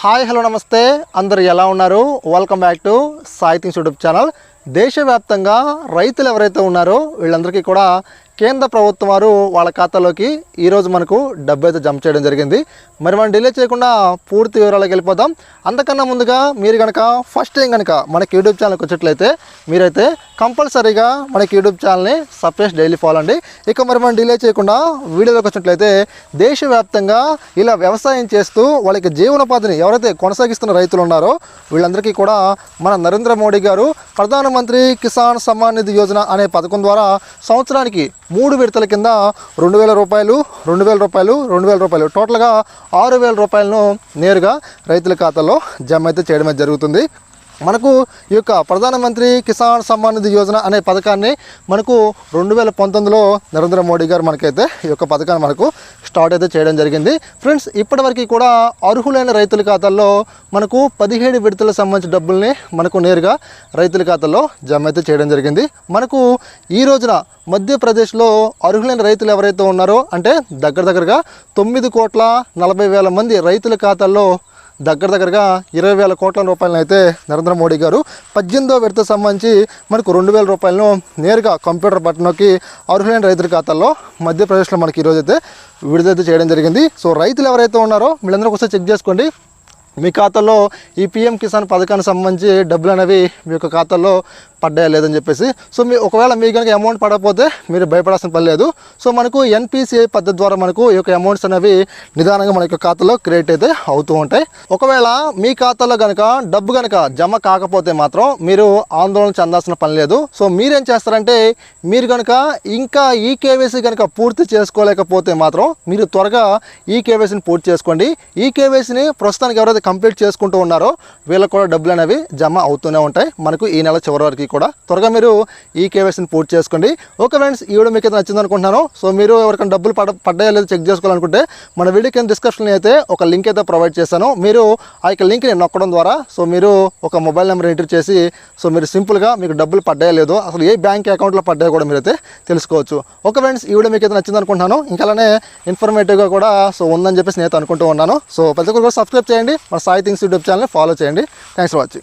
Hi hello నమస్తే. అందరు ఎలా ఉన్నారు? Welcome back to Sahityam YouTube channel. దేశవ్యాప్తంగా రైతులు ఎవరైతే ఉన్నారో వీళ్ళందరికీ కూడా కేంద్ర ప్రభుత్వం వారు వాళ్ళ ఖాతాలోకి ఈరోజు మనకు డబ్బు అయితే జమ చేయడం జరిగింది. మరి మనం డిలే చేయకుండా పూర్తి వివరాలకు వెళ్ళిపోదాం. అంతకన్నా ముందుగా మీరు కనుక ఫస్ట్ టైం కనుక మనకి యూట్యూబ్ ఛానల్కి వచ్చేట్లయితే మీరైతే కంపల్సరీగా మనకి యూట్యూబ్ ఛానల్ని సబ్స్క్రైబ్ డైలీ ఫాలో అండి ఇక మరి మనం డిలే చేయకుండా వీడియోలోకి వచ్చినట్లయితే దేశవ్యాప్తంగా ఇలా వ్యవసాయం చేస్తూ వాళ్ళకి జీవనోపాధిని ఎవరైతే కొనసాగిస్తున్న రైతులు ఉన్నారో వీళ్ళందరికీ కూడా మన నరేంద్ర మోడీ గారు ప్రధానమంత్రి కిసాన్ సమ్మాన్ నిధి యోజన అనే పథకం ద్వారా సంవత్సరానికి మూడు విడతల కింద రెండు వేల రూపాయలు రెండు వేల రూపాయలు రెండు వేల రూపాయలు. టోటల్గా ఆరు వేల రూపాయలను నేరుగా రైతుల ఖాతాలో జమ అయితే చేయడం జరుగుతుంది. మనకు ఈ యొక్క ప్రధానమంత్రి కిసాన్ సమ్మాన్ నిధి యోజన అనే పథకాన్ని మనకు రెండు వేల పంతొమ్మిదిలో నరేంద్ర మోడీ గారు మనకైతే ఈ యొక్క పథకాన్ని మనకు స్టార్ట్ అయితే చేయడం జరిగింది. ఫ్రెండ్స్ ఇప్పటివరకు కూడా అర్హులైన రైతుల ఖాతాల్లో మనకు పదిహేడు విడతల సంబంధించిన డబ్బుల్ని మనకు నేరుగా రైతుల ఖాతాలో జమ అయితే చేయడం జరిగింది. మనకు ఈ రోజున మధ్యప్రదేశ్లో అర్హులైన రైతులు ఎవరైతే ఉన్నారో అంటే దగ్గర దగ్గరగా తొమ్మిది కోట్ల నలభై వేల మంది రైతుల ఖాతాల్లో దగ్గర దగ్గరగా ఇరవై వేల కోట్ల రూపాయలను అయితే నరేంద్ర మోడీ గారు పద్దెనిమిదో విడత సంబంధించి మనకు రెండు వేల రూపాయలను నేరుగా కంప్యూటర్ బటన్లోకి అర్హులైన రైతుల ఖాతాల్లో మధ్యప్రదేశ్లో మనకి ఈరోజు అయితే విడుదల చేయడం జరిగింది. సో రైతులు ఎవరైతే ఉన్నారో వీళ్ళందరూ ఒకసారి చెక్ చేసుకోండి. మీ ఖాతాలో ఈ పిఎం కిసాన్ పథకానికి సంబంధించి డబ్బులు అనేవి మీ యొక్క ఖాతాలో పడ్డాయా లేదని చెప్పేసి. సో మీ ఒకవేళ మీకు కనుక అమౌంట్ పడకపోతే మీరు భయపడాల్సిన పని లేదు. సో మనకు ఎన్పిసిఐ పద్ధతి ద్వారా మనకు ఈ యొక్క అమౌంట్స్ అనేవి నిదానంగా మన యొక్క ఖాతాలో క్రియేట్ అయితే అవుతూ ఉంటాయి. ఒకవేళ మీ ఖాతాలో కనుక డబ్బు కనుక జమ కాకపోతే మాత్రం మీరు ఆందోళన చెందాల్సిన పని లేదు. సో మీరేం చేస్తారంటే మీరు కనుక ఇంకా ఈ కేవైసీ కనుక పూర్తి చేసుకోలేకపోతే మాత్రం మీరు త్వరగా ఈ కేవైసీని పూర్తి చేసుకోండి. ఈ కేవైసీని ప్రస్తుతానికి ఎవరైతే కంప్లీట్ చేసుకుంటూ ఉన్నారో వీళ్ళకి కూడా డబ్బులు అనేవి జమ అవుతూనే ఉంటాయి. మనకు ఈ నెల చివరి వరకు కూడా త్వరగా మీరు ఈ కేవైసీని పూర్తి చేసుకోండి. ఓకే ఫ్రెండ్స్ ఈ వీడియో మీకు అయితే నచ్చింది అనుకుంటున్నాను. సో మీరు ఎవరికైనా డబ్బులు పడ పడ్డాయో లేదో చెక్ చేసుకోవాలనుకుంటే మన వీడియో కింద డిస్క్రిప్షన్లో అయితే ఒక లింక్ అయితే ప్రొవైడ్ చేశాను. మీరు ఆ యొక్క లింక్ని నొక్కడం ద్వారా సో మీరు ఒక మొబైల్ నెంబర్ ఎంటర్ చేసి సో మీరు సింపుల్గా మీకు డబ్బులు పడ్డాయో లేదో అసలు ఏ బ్యాంక్ అకౌంట్లో పడ్డాయో కూడా మీరైతే తెలుసుకోవచ్చు. ఓకే ఫ్రెండ్స్ ఈ వీడియో మీకు అయితే నచ్చింది అనుకుంటున్నాను. ఇంకా అలానే ఇన్ఫర్మేటివ్గా కూడా సో ఉందని చెప్పేసి నేను అనుకుంటూ ఉన్నాను. సో ప్రతి ఒక్కరు కూడా సబ్స్క్రైబ్ చేయండి. మన సాయి థింగ్స్ యూట్యూబ్ ఛానల్ని ఫాలో చేయండి. Thanks for watching